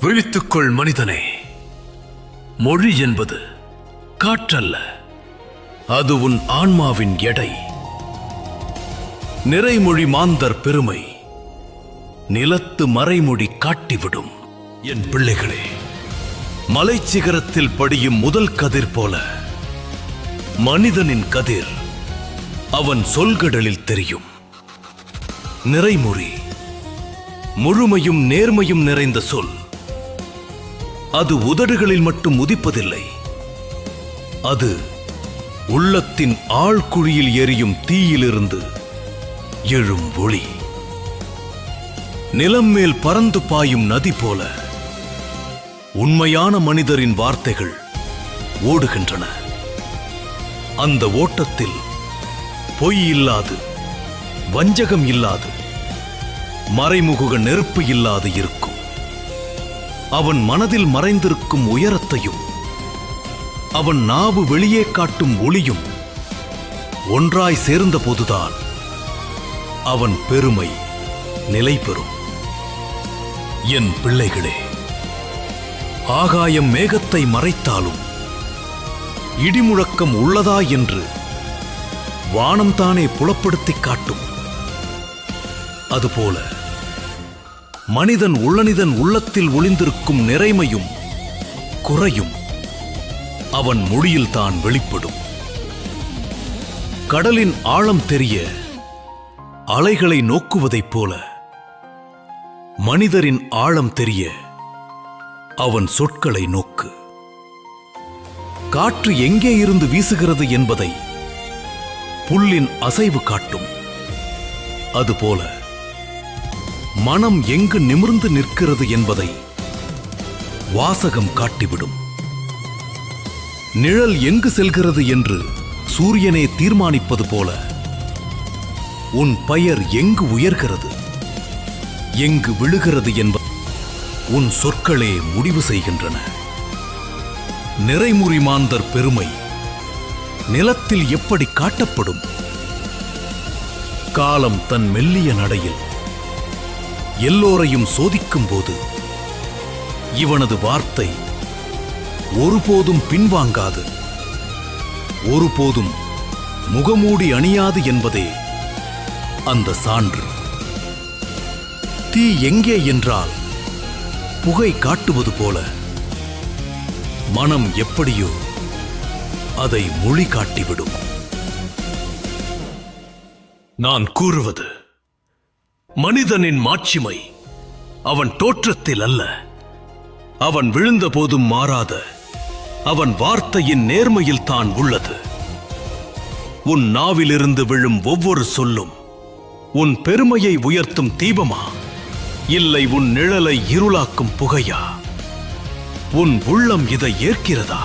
விழித்துக்கொள் மனிதனே. மொழி என்பது காற்றல்ல. அது உன் ஆன்மாவின் எடை. நிறைமொழி மாந்தர் பெருமை. நிலத்து மறைமொழி காட்டிவிடும். என் பிள்ளைகளே மலைச்சிகரத்தில் படியும் முதல் கதிர் போல மனிதனின் கதிர் அவன் சொல்கடலில் தெரியும். நிறைமொழி முழுமையும் நேர்மையும் நிறைந்த சொல். அது உதடுகளில் மட்டும் உதிப்பதில்லை. அது உள்ளத்தின் ஆழ்குழியில் எரியும் தீயிலிருந்து எழும் ஒளி. நிலம் மேல் பறந்து பாயும் நதி போல உண்மையான மனிதரின் வார்த்தைகள் ஓடுகின்றன. அந்த ஓட்டத்தில் பொய் இல்லாது வஞ்சகம் இல்லாது மறைமுக நெருப்பு இல்லாது இருக்கும். அவன் மனதில் மறைந்திருக்கும் உயரத்தையும் அவன் நாவு வெளியே காட்டும் ஒளியும் ஒன்றாய் சேர்ந்தபோதுதான் அவன் பெருமை நிலை பெறும் என் பிள்ளைகளே ஆகாயம் மேகத்தை மறைத்தாலும் இடிமுழக்கம் உள்ளதா என்று வானம்தானே புலப்படுத்திக் காட்டும். அதுபோல மனிதன் உள்ளனிதன் உள்ளத்தில் ஒளிந்திருக்கும் நிறைமையும் குறையும். அவன் மொழியில் தான் வெளிப்படும். கடலின் ஆழம் தெரிய அலைகளை நோக்குவதைப் போல மனிதரின் ஆழம் தெரிய அவன் சொற்களை நோக்கு. காற்று எங்கே இருந்து வீசுகிறது என்பதை புல்லின் அசைவு காட்டும். அதுபோல மனம் எங்கு நிமிர்ந்து நிற்கிறது என்பதை வாசகம் காட்டிவிடும். நிழல் எங்கு செல்கிறது என்று சூரியனே தீர்மானிப்பது போல உன் பெயர் எங்கு உயர்கிறது? எங்கு விழுகிறது என்பது உன் சொற்களே முடிவு செய்கின்றன. நிறைமுறி மாந்தர் பெருமை நிலத்தில் எப்படி காட்டப்படும்? காலம் தன் மெல்லிய நடையில் எல்லோரையும் சோதிக்கும் போது இவனது வார்த்தை ஒருபோதும் பின்வாங்காது ஒருபோதும் முகமூடி அணியாது என்பதே அந்த சான்று. தீ எங்கே என்றால் புகை காட்டுவது போல மனம் எப்படியோ அதை மொழி காட்டிவிடும். நான் கூறுவது மனிதனின் மாட்சிமை அவன் தோற்றத்தில் அல்ல. அவன் விழுந்த போதும் மாறாத அவன் வார்த்தையின் நேர்மையில் தான் உள்ளது. உன் நாவிலிருந்து விழும் ஒவ்வொரு சொல்லும் உன் பெருமையை உயர்த்தும் தீபமா? இல்லை உன் நிழலை இருளாக்கும் புகையா? உன் உள்ளம் இதை ஏற்கிறதா?